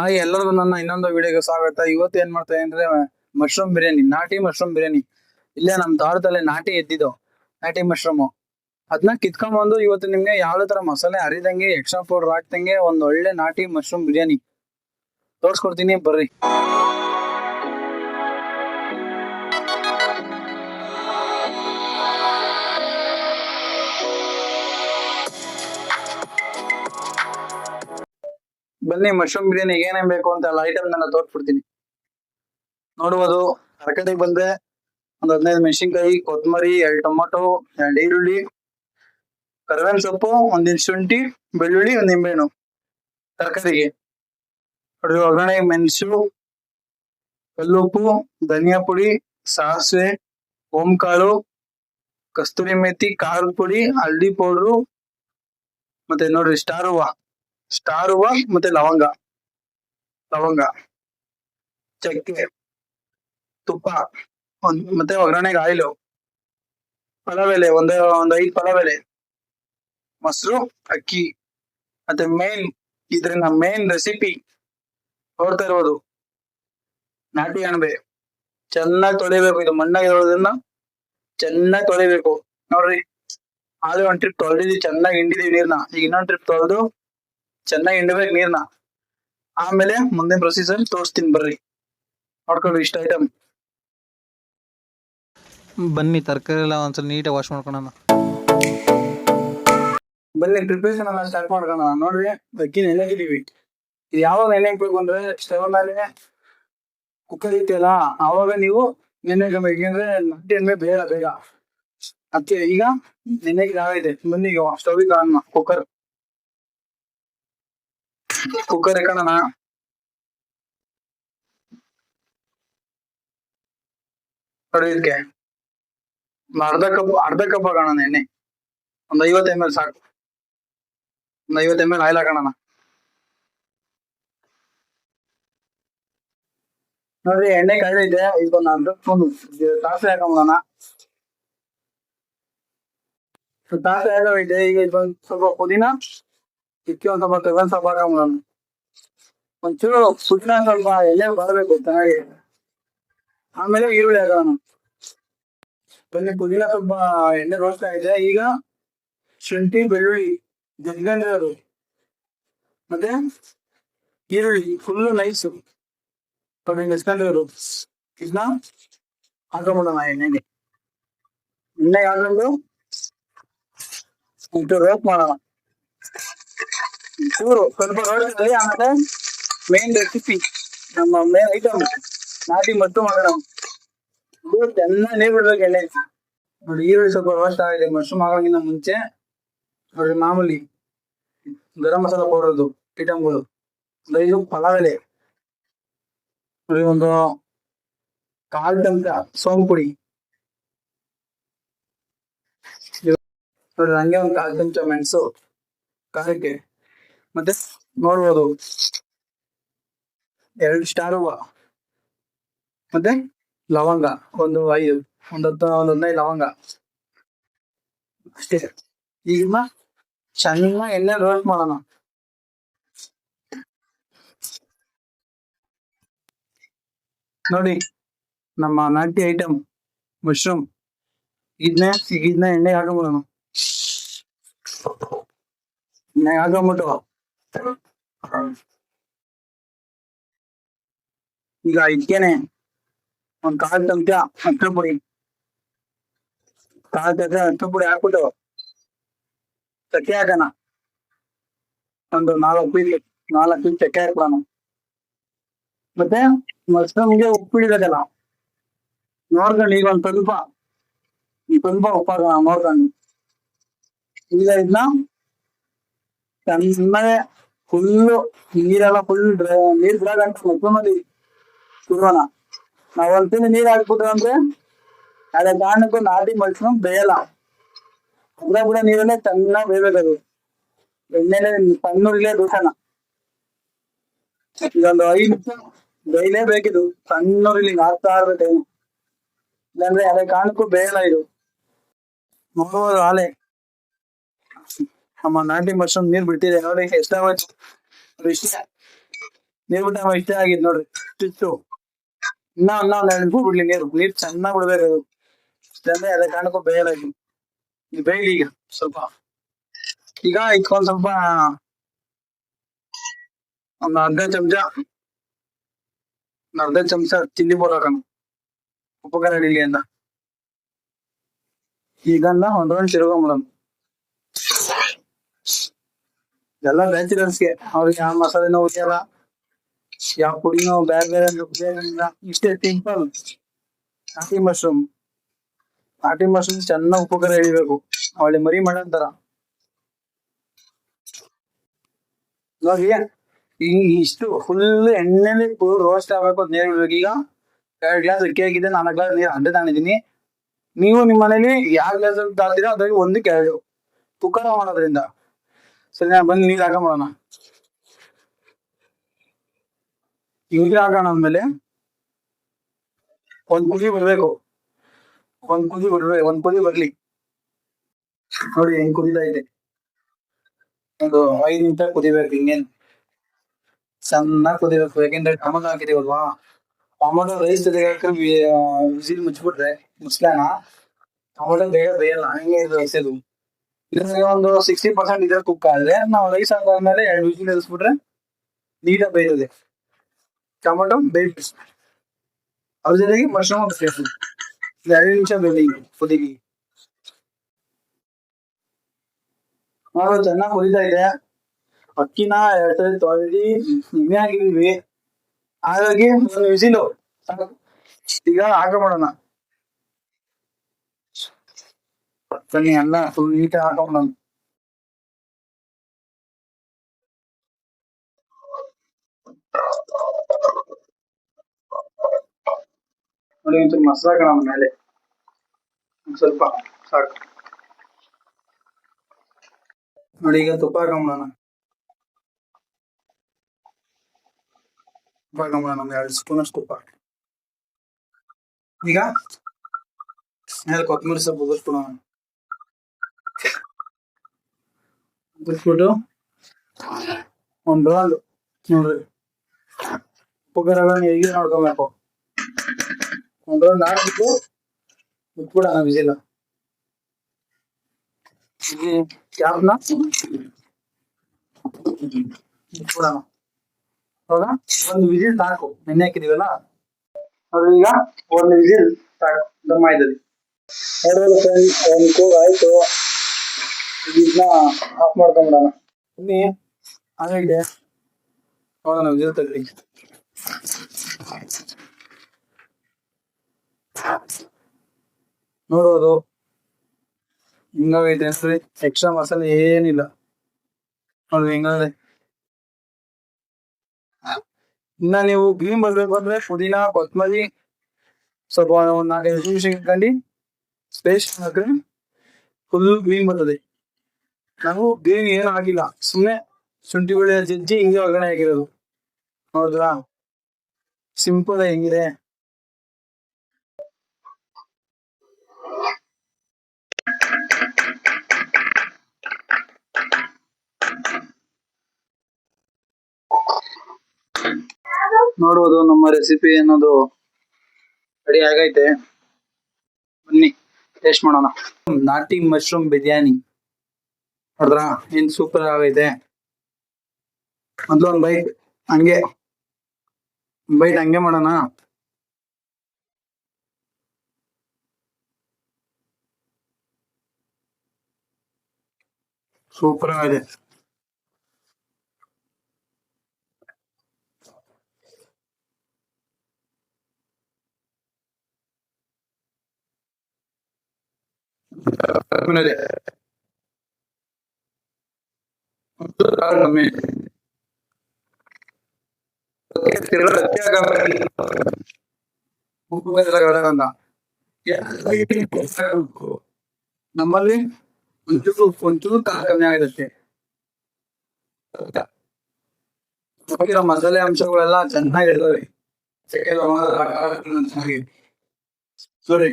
ಹಾಗೆ ಎಲ್ಲರಿಗೂ ನನ್ನ ಇನ್ನೊಂದು ವಿಡಿಯೋಗೆ ಸ್ವಾಗತ. ಇವತ್ತು ಏನ್ ಮಾಡ್ತಾ ಅಂದ್ರೆ ಮಶ್ರೂಮ್ ಬಿರಿಯಾನಿ, ನಾಟಿ ಮಶ್ರೂಮ್ ಬಿರಿಯಾನಿ. ಇಲ್ಲೇ ನಮ್ ದಾರದಲ್ಲೇ ನಾಟಿ ಎದ್ದಿದ್ದು, ನಾಟಿ ಮಶ್ರೂಮ್ ಅದನ್ನ ಕಿತ್ಕೊಂಡ್ಬಂದು ಇವತ್ತು ನಿಮ್ಗೆ ಯಾವ್ದೇ ತರ ಮಸಾಲೆ ಹರಿದಂಗೆ ಎಕ್ಸ್ಟ್ರಾ ಪೌಡರ್ ಹಾಕ್ದಂಗೆ ಒಂದ್ ಒಳ್ಳೆ ನಾಟಿ ಮಶ್ರೂಮ್ ಬಿರಿಯಾನಿ. ತೋರ್ಸ್ಕೊಡ್ತೀನಿ, ಬರ್ರಿ. ಬನ್ನಿ ಮಶ್ರೂಮ್ ಬಿರಿಯಾನಿ ಏನೇನ್ ಬೇಕು ಅಂತ ಎಲ್ಲ ಐಟಮ್ ನೆಲ್ಲ ತೋರ್ಸ್ಬಿಡ್ತೀನಿ. ನೋಡ್ಬೋದು ತರಕಾರಿ ಬಂದ್ರೆ ಒಂದ್ ಹದಿನೈದು ಮೆಣಸಿನ್ಕಾಯಿ ಕೊತ್ತಂಬರಿ ಎರಡು ಟೊಮೊಟೊ, ಎರಡು ಈರುಳ್ಳಿ, ಕರಿಬೇವಿನ ಸೊಪ್ಪು ಒಂದಿನ ಶುಂಠಿ, ಬೆಳ್ಳುಳ್ಳಿ, ಒಂದ್ ನಿಂಬೆಹಣ್ಣು. ತರಕಾರಿಗೆ. ಒಗ್ಗರಣೆ, ಮೆಣಸು, ಕಲ್ಲುಪ್ಪು, ಧನಿಯಾ ಪುಡಿ, ಸಾಸಿವೆ, ಓಂಕಾಳು, ಕಸ್ತೂರಿ ಮೆಥಿ ಖಾರದ ಪುಡಿ ಹಲ್ದಿ ಪೌಡ್ರು, ಮತ್ತೆ ನೋಡ್ರಿ, ಸ್ಟಾರ್ ಹೂವ. ಸ್ಟಾರ್ ಹೂವ ಮತ್ತೆ ಲವಂಗ. ಲವಂಗ, ಚಕ್ಕೆ, ತುಪ್ಪ, ಒಂದ್ ಮತ್ತೆ ಒಗ್ಗರಣೆಗೆ ಆಯಿಲು ಪಲಾವೆಲೆ ಒಂದ್ ಒಂದ್ ಐದು ಪಲಾವೆಲೆ ಮೊಸರು, ಅಕ್ಕಿ, ಮತ್ತೆ ಮೇನ್ ಇದ್ರಿಂದ ಮೇನ್ ರೆಸಿಪಿ ನೋಡ್ತಾ ಇರ್ಬೋದು. ನಾಟಿ ಅಣಬೆ, ಚೆನ್ನಾಗಿ ತೊಳಿಬೇಕು, ಇದು ಮಣ್ಣಾಗಿ ಇರೋದ್ರಿಂದ ಚೆನ್ನಾಗಿ ತೊಳಿಬೇಕು. ನೋಡ್ರಿ, ಆದ್ರೆ ಒಂದ್ ಟ್ರಿಪ್ ತೊಳೆದಿದ್ವಿ ಚೆನ್ನಾಗಿ ಹಿಂಡಿದೀವಿ ನೀರ್ನ. ಈಗ ಇನ್ನೊಂದ್ ಟ್ರಿಪ್ ತೊಳೆದು ಚೆನ್ನಾಗಿ ಹಿಂಡಬೇಕು ನೀರ್ನ. ಆಮೇಲೆ ಮುಂದಿನ ಪ್ರೊಸೀಜರ್ ತೋರಿಸ್ತೀನಿ ಬರ್ರಿ. ನೋಡ್ಕೊಂಡು ಇಷ್ಟ ಐಟಮ್ ಬನ್ನಿ ತರಕಾರಿ ಎಲ್ಲ ಒಂದ್ಸಲ ನೀಟಾಗಿ ವಾಶ್ ಮಾಡ್ಕೊಳಣ ಬನ್ನಿ ಪ್ರಿಪರೇಷನ್ ಎಲ್ಲ ಸ್ಟಾರ್ಟ್ ಮಾಡ್ಕೋಣ ನೋಡ್ರಿ ಅಕ್ಕಿ ನೆನೆಗಿದೀವಿ ಇದು ಯಾವಾಗ ನೆನೆ ಹಾಕ್ಬೇಕು ಅಂದ್ರೆ ಸ್ಟವ್ ಮೇಲೆ ಕುಕ್ಕರ್ ಇತ್ತಲ್ಲ ಆವಾಗ ನೀವು ನೆನೆ ಹಾಕಬೇಕು. ಅಂದ್ರೆ ನಟ್ಟಿ ಎಣ್ಣೆ ಬೇಗ ಬೇಗ. ಅದಕ್ಕೆ ಈಗ ನೆನೆಗೆ ಆಗೈತೆ ಬನ್ನಿ stove stove on cooker cooker ಇಟ್ಕೊಳ್ಳೋಣ ನೋಡಿ ಇದಕ್ಕೆ ಒಂದ್ ಅರ್ಧ ಕಪ್ ಅರ್ಧ ಕಪ್ ಹಾಕೋಣ ಎಣ್ಣೆ ಒಂದ್ ಐವತ್ತು ಎಂ ಎಲ್ ಸಾಕು ಒಂದ್ ಐವತ್ತು ಎಂ ಎಲ್ ಆಯಿಲ್ ಹಾಕೋಣ ನೋಡ್ರಿ ಎಣ್ಣೆ ಕಾಯ್ದೈತೆ ಈಗ ಒಂದು ಅರ್ಧ ಸ್ಪೂನ್ ಸಾಸಿವೆ ಹಾಕೊಂಬಿಡೋಣ ಸಾಸಿವೆ ಹಾಕೈತೆ ಈಗ ಇದೊಂದು ಸ್ವಲ್ಪ ಪುದೀನ ಇಕ್ಕಿ ಒಂದ್ ಸ್ವಲ್ಪ ಕರ್ಬೇವಿನ ಸೊಪ್ಪು ಹಾಕೊಂಬಿಡೋಣ ಒಂಚೂರು ಪುದೀನ ಸ್ವಲ್ಪ ಎಣ್ಣೆ ಬರಬೇಕು ಚೆನ್ನಾಗಿ ಆಮೇಲೆ ಈರುಳ್ಳಿ ಹಾಕೋಣ ಬನ್ನಿ ಪುದೀನ ಸ್ವಲ್ಪ ಎಣ್ಣೆ ರೋಸ್ಟ್ ಆಗಿದೆ ಈಗ ಶುಂಠಿ ಬೆಳ್ಳುಳ್ಳಿ ಜಜ್ಕೊಂಡಿರೋದು ಮತ್ತೆ ಈರುಳ್ಳಿ ಫುಲ್ಲು ನೈಸು ನೋಡಿ ನೆಚ್ಕೊಂಡಿರೋದು ಇದನ್ನ ಹಾಕೊಂಬಿಡೋಣ ಎಣ್ಣೆಗೆ ಎಣ್ಣೆಗೆ ಹಾಕೊಂಡು ಒಂಚೂರು ರೋಸ್ಟ್ ಮಾಡೋಣ ಚೂರು ಸ್ವಲ್ಪ ರೋಸ್ಟ್ ಆಗಿ ಆಮೇಲೆ ಮೇನ್ ರೆಸಿಪಿ ನಮ್ಮ ಮೇನ್ ಐಟಮ್ ನಾಟಿ ಮಟ್ಟು ಮಾಡೋಣ ಇದು ಚೆನ್ನಾಗಿ ನೀರು ಬಿಡ್ಬೇಕು ಎಣ್ಣೆ ನೋಡಿ ಈರುಳ್ಳಿ ಸ್ವಲ್ಪ ರೋಸ್ಟ್ ಆಗಿದೆ ಮಶ್ರೂಮ್ ಆಗೋಕ್ಕಿಂತ ಮುಂಚೆ ನೋಡ್ರಿ ಮಾಮೂಲಿ ಗರಂ ಮಸಾಲ ಪೌಡರ್ದು ಐಟಮ್ಗಳು ಒಂದು ಐದು ಪಲಾವ್ ಎಲೆ ನೋಡಿ ಒಂದು ಕಾಲ್ ಚಮಚ ಸೋಂಪು ಪುಡಿ ನೋಡ್ರಿ ಹಂಗೆ ಒಂದು ಕಾಲ್ ಚಮಚ ಮೆಣಸು ಖಾರಕ್ಕೆ ಮತ್ತೆ ನೋಡ್ಬೋದು ಎರಡು ಸ್ಟಾರ್ ಹೂವ ಮತ್ತೆ ಲವಂಗ, ಒಂದು ಐದು ಒಂದು ಹತ್ತು ಒಂದು ಹದಿನೈದು ಲವಂಗ. ಅಷ್ಟೇ. ಈಗ ಚೆನ್ನಾಗಿ ಎಣ್ಣೆ ರೋಸ್ಟ್ ಮಾಡೋಣ. ನೋಡಿ, ನಮ್ಮ ನಾಟಿ ಐಟಮ್ ಮಶ್ರೂಮ್ ಇದನ್ನ ಈಗ ಇದನ್ನ ಎಣ್ಣೆಗೆ ಹಾಕೊಂಬಿಡೋಣ. ಎಣ್ಣೆಗೆ ಹಾಕೊಂಬಿಟ್ಟು ಈಗ ಇದಕ್ಕೇನೆ ಒಂದ್ ಕಾಲ್ ಚಮಚ ಅಕ್ಕಿ ಪುಡಿ ಕಾಲ್ ಚಮಚ ಅಕ್ಕಿ ಪುಡಿ ಹಾಕ್ಬಿಟ್ಟು ಚಕ್ಕೆ ಹಾಕೋಣ. ಒಂದು ನಾಲ್ಕು ಪೀಸ್ ನಾಲ್ಕು ಪೀಸ್ ಚಕ್ಕೆ ಹಾಕೋಣ ಮತ್ತೆ ಮಶ್ರೂಮ್ಗೆ ಉಪ್ಪು ಹಿಡಿಬೇಕಲ್ಲ. ನೋಡ್ಕೊಂಡು ಈಗ ಒಂದ್ ಸ್ವಲ್ಪ ಒಂದ್ ಸ್ವಲ್ಪ ಉಪ್ಪು ಹಾಕೋಣ ನೋಡ್ಕೊಂಡು. ಈಗ ಇದನ್ನ ಚೆನ್ನಾಗೆ ಫುಲ್ಲು ನೀರೆಲ್ಲ ಫುಲ್ ಡ್ರೈ ನೀರ್ ಬಿಡಗಂಟ ಮಶ್ರೂಮಲ್ಲಿ. ಸುಡೋಣ ನಾವ್ ಒಂದ್ಸಲ ನೀರ್ ಹಾಕ್ಬಿಟ್ರ ಅಂದ್ರೆ ಅದೇ ಕಾರಣಕ್ಕೂ ನಾಟಿ ಮಶ್ರೂಮ್ ಬೇಯಲ್ಲ. ಅದ್ರ ಕೂಡ ನೀರಲ್ಲೇ ಚೆನ್ನಾಗ್ ಬೇಯ್ಬೇಕದು. ಎಣ್ಣೆಲೆ ಸಣ್ಣೂರಿಲೇ ದೂಷಣ. ಇದೊಂದು ಐದು ನಿಮಿಷ ಬೇಯಲೇಬೇಕಿದು. ಸಣ್ಣೂರಿಲಿ ಹಾಕ್ತಾ ಇರ್ಬೇಕು ಇಲ್ಲಾಂದ್ರೆ ಅದೇ ಕಾರಣಕ್ಕೂ ಬೇಯಲ್ಲ ಇದು. ನೋಡ್ಬೋದು ಆಲೆ ನಮ್ಮ ನಾಟಿ ಮಶ್ರೂಮ್ ನೀರ್ ಬಿಟ್ಟಿದೆ. ನೋಡಿ ಎಷ್ಟ ನೀರ್ ಬಿಟ್ಟ ಇಷ್ಟ ಆಗಿದ್ ನೋಡ್ರಿ. ಇಷ್ಟು ಇನ್ನ ಇನ್ನ ಒಂದ್ ಎರಡು ನಿಮಿಷ ಬಿಡ್ಲಿ ನೀರು ನೀರ್ ಚೆನ್ನಾಗ್ ಬಿಡ್ಬೇಕು ಅದು ಇಷ್ಟಂದ್ರೆ ಅದೇ ಕಾರಣಕ್ಕೂ ಬೇಯಲಾಗಿ ಇದು ಬೇಯಲಿ ಈಗ ಸ್ವಲ್ಪ ಈಗ ಇಟ್ಕೊಂಡ್ ಸ್ವಲ್ಪ ಒಂದ್ ಅರ್ಧ ಚಮಚ ಒಂದ್ ಅರ್ಧ ಚಮಚ ಚಿಲ್ಲಿ ಪೌಡರ್ ಹಾಕೋಣ ಉಪ್ಪು ಖಾರ ಹಿಡಿಲಿ ಅಂತ ಈಗ ಒಂದ್ ರೌಂಡ್ ತಿರ್ಕೊಂಬಿಡೋಣ ಎಲ್ಲ ಬ್ಯಾಚುಲರ್ಸ್ಗೆ ಅವ್ರಿಗೆ ಯಾವ ಮಸಾಲೆನೂ ಉಳಿಯಲ್ಲ ಯಾವ ಪುಡಿನೂ ಬೇರೆ ಬೇರೆ ಉಪಯೋಗವಿಲ್ಲ ಇಷ್ಟೇ ಸಿಂಪಲ್ ನಾಟಿ ಮಶ್ರೂಮ್ ನಾಟಿ ಮಶ್ರೂಮ್ ಚೆನ್ನಾಗಿ ಉಪಕಾರ ಹೇಳಬೇಕು ಅವಳಿ ಮರಿ ಮಾಡಂತಾರ ನೋಡಿ ಇಷ್ಟು ಫುಲ್ ಎಣ್ಣೆಲಿ ರೋಸ್ಟ್ ಆಗ್ಬೇಕು ಅಂತ ನೀರು ಈಗ ಎರಡು ಗ್ಲಾಸ್ ಅಕ್ಕಿ ಹಾಕಿದ್ದೆ ನಾಲ್ಕು ಗ್ಲಾಸ್ ನೀರು ಅಂಡೆ ತಗೊಂಡಿದ್ದೀನಿ ನೀವು ನಿಮ್ಮ ಮನೇಲಿ ಯಾವ ಗ್ಲಾಸ್ ತಾಳ್ತೀರಾ ಅದ್ರಾಗ ಒಂದು ಎರಡು ಕುಕ್ಕರ್ ಮಾಡೋದ್ರಿಂದ ಸರಿ ನಾನು ಬಂದು ನೀರು ಹಾಕೊಂಬೋಣ ನೀರು ಹಾಕೋಣ ಆದ್ಮೇಲೆ ಒಂದ್ ಕುದಿ ಬರ್ಬೇಕು. ಒಂದ್ ಕುದಿ ಬರ್ಬೇಕು ಒಂದ್ ಕುದಿ ಬರ್ಲಿ. ನೋಡಿ, ಹೆಂಗ್ ಕುದಿತಾ ಇದೆ. ಒಂದು ಐದು ನಿಮಿಷ ಕುದಿಬೇಕು ಹಿಂಗೇನ್. ಚೆನ್ನಾಗಿ ಕುದಿಬೇಕು, ಯಾಕೆಂದ್ರೆ ಟೊಮೊಟೊ ಹಾಕಿದೀವಲ್ವಾ? ಟೊಮೊಟೊ ರೈಸ್ ಜೊತೆಗೆ ಹಾಕಿ ವಿಸಿಲ್ ಮುಚ್ಚಿಬಿಟ್ರೆ ಮುಚ್ಲಾನ ಟೊಮೊಟೊ ಬೇಗ ಬೇಯಲ್ಲ, ಹಂಗೆ ಇದು ರೈಸದು ಇದ್ರಾಗ ಒಂದು ಸಿಕ್ಸ್ಟಿ ಪರ್ಸೆಂಟ್ ಇದ್ರೆ ಕುಕ್ ಆದ್ರೆ, ನಾವು ರೈಸ್ ಹಾಕಾದ್ಮೇಲೆ ಎರಡು ವಿಸಿಲ್ ಇರಿಸ್ಬಿಟ್ರೆ ನೀಟಾಗಿ ಬೇಯ್ತದೆ ಟೊಮೊಟೊ ಬೇಯ್ತು ಅದ್ರ ಜೊತೆಗೆ ಮಶ್ರೂಮ್ ಹಾಕ್ಬೇಕು ಎರಡು ನಿಮಿಷ ಬೇಲಿ ಕುದಿಗಿ ನೋಡು ಚೆನ್ನಾಗಿ ಕುದಿತಾ ಇದೆ ಅಕ್ಕಿನ ಎರಡ್ ಸರಿ ತೊಳೆದಿ ಎಣ್ಣೆ ಹಾಕಿದೀವಿ ಹಾಗಾಗಿ ಒಂದು ವಿಸಿಲು ಈಗ ಹಾಕೊಂಬಿಡೋಣ ಬನ್ನಿ ಎಲ್ಲ ಫುಲ್ ನೀಟಾಗಿ ಹಾಕೊಂಬಿಡೋಣ ನೋಡಿ ಒಂಚೂರು ಮೇಲೆ. ಸ್ವಲ್ಪ, ಸಾಕು. ನೋಡಿ, ಈಗ ತುಪ್ಪ ಹಾಕೊಂಬಿಡೋಣ ತುಪ್ಪ ಹಾಕೊಂಬಿಡೋಣ ಎರಡು ಸ್ಪೂನ್ ತುಪ್ಪ ಈಗ ಮೇಲೆ ಕೊತ್ತಂಬರಿ ಸೊಪ್ಪು ಉದುರ್ಸ್ಬಿಡೋಣ ಉದುರ್ಸ್ಬಿಟ್ಟು ಒಂದು ನೋಡ್ರಿ. ಉಪ್ಪು ಖಾರಗಳನ್ನ ಹೇಗೆ ನೋಡ್ಕೊಬೇಕು? ಒಂದು ರೌಂಡ್ ಹಾಕ್ಬಿಟ್ಟು ಬಿಟ್ಬಿಡೋಣ ವಿಸಿಲ್ ಕ್ಯಾಬ್ನ ಬಿಟ್ಬಿಡೋಣ. ಹೌದಾ? ಒಂದು ವಿಜಿಲ್ ಸಾಕು. ನೆನ್ನೆ ಹಾಕಿದೀವಲ್ಲ? ಅದು ಈಗ ಒಂದು ವಿಜಿಲ್ ಸಾಕು. ದಮ್ಮ ಆಯ್ತದೆ ನೋಡೋದು ಫ್ರೆಂಡ್ ಒಂದು ಕೂಗು ಆಯ್ತು. ಇದನ್ನ ಆಫ್ ಮಾಡ್ಕೊಂಬಿಡೋಣ. ಬನ್ನಿ. ಆಗಿದೆ ನೋಡೋಣ ವಿಜಿಲ್ ತಗೊಳ್ಳಿ ನೋಡೋದು. ಹಿಂಗಾಗೈತೆ ಅನ್ಸ್ರಿ ಎಕ್ಸ್ಟ್ರಾ ಮಸಾಲೆ ಏನಿಲ್ಲ. ನೋಡ್ರಿ ಹಿಂಗಾದ್ರೆ. ಇನ್ನ ನೀವು ಗ್ರೀನ್ ಬರ್ಬೇಕು ಅಂದ್ರೆ ಪುದೀನ ಕೊತ್ತಂಬರಿ ಸ್ವಲ್ಪ ಒಂದ್ ನಾಲ್ಕೈದು ನಿಮಿಷ ಇಟ್ಕೊಂಡು ಸ್ಪೇಸ್ ಹಾಕ್ರೆ ಫುಲ್ ಗ್ರೀನ್ ಬರ್ತದೆ ನಾವು ಗ್ರೀನ್ ಏನು ಆಗಿಲ್ಲ. ಸುಮ್ಮನೆ ಶುಂಠಿ ಬೆಳ್ಳುಳ್ಳಿ ಜಜ್ಜಿ ಹಿಂಗೆ ಒಗ್ಗರಣೆ ಆಗಿರೋದು ನೋಡಿದ್ರಾ ಸಿಂಪಲ್ ಹೆಂಗಿದೆ? ನೋಡುವುದು ನಮ್ಮ ರೆಸಿಪಿ ಅನ್ನೋದು ರೆಡಿ ಆಗೈತೆ. ಬನ್ನಿ ಟೇಸ್ಟ್ ಮಾಡೋಣ. ನಾಟಿ ಮಶ್ರೂಮ್ ಬಿರಿಯಾನಿ. ನೋಡಿದ್ರಾ? ಏನ್ ಸೂಪರ್ ಆಗೈತೆ. ಮೊದ್ಲು ಒಂದ್ ಬೈಟ್ ಹಂಗೆ ಬೈಟ್ ಹಂಗೆ ಮಾಡೋಣ. ಸೂಪರ್ ಆಗಿದೆ ಕಮ್ಮಿ ನಮ್ಮಲ್ಲಿ ಒಂಚೂರು ಒಂಚೂರು ಕಾಲ ಕಮ್ಮಿ ಆಗಿರುತ್ತೆ ಮಸಾಲೆ ಅಂಶಗಳೆಲ್ಲ ಚೆನ್ನಾಗಿರ್ತವೆ. ಸರಿ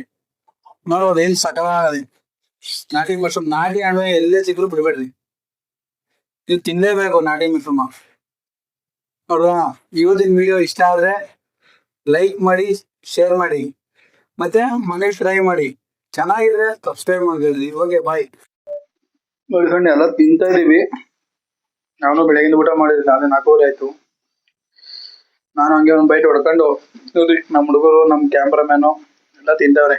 ನೋಡ್ಬೋದು, ಏನ್ ಸಕಲಾಗದೆ ನಾಟಿ ಮಶ್ರೂಮ್ ನಾಟಿ ಹಣ್ಣು ಎಲ್ಲೇ ಸಿಕ್ಕರು ಬಿಡ್ಬೇಡ್ರಿ. ನೀವು ತಿನ್ಲೇಬೇಕು ನಾಟಿ ಮಿಶ್ರಮ ಹೌದಾ ಇವತ್ತಿನ ವಿಡಿಯೋ ಇಷ್ಟ ಆದರೆ ಲೈಕ್ ಮಾಡಿ ಶೇರ್ ಮಾಡಿ. ಮತ್ತೆ ಮನೆ ಟ್ರೈ ಮಾಡಿ. ಚೆನ್ನಾಗಿದ್ರೆ ಸಬ್ಸ್ಕ್ರೈಬ್ ಮಾಡ್ಕೊಳ್ಳಿ ಓಕೆ ಬಾಯ್ ನೋಡಿ ಕಣ್ಣು ಎಲ್ಲ ತಿಂತಾ ಇದ್ದೀವಿ. ನಾನು ಬೆಳಗಿನ ಊಟ ಮಾಡಿದ್ದೆ ಅದೇ ನಾಲ್ಕೂವರೆ ಆಯ್ತು. ನಾನು ಹಂಗೆ ಒಂದು ಬೈಟ್ ಹೊಡ್ಕೊಂಡು ನೋಡಿ ನಮ್ಮ ಹುಡುಗರು ನಮ್ಮ ಕ್ಯಾಮ್ರಾಮ್ಯಾನು ಎಲ್ಲ ತಿಂತವ್ರೆ.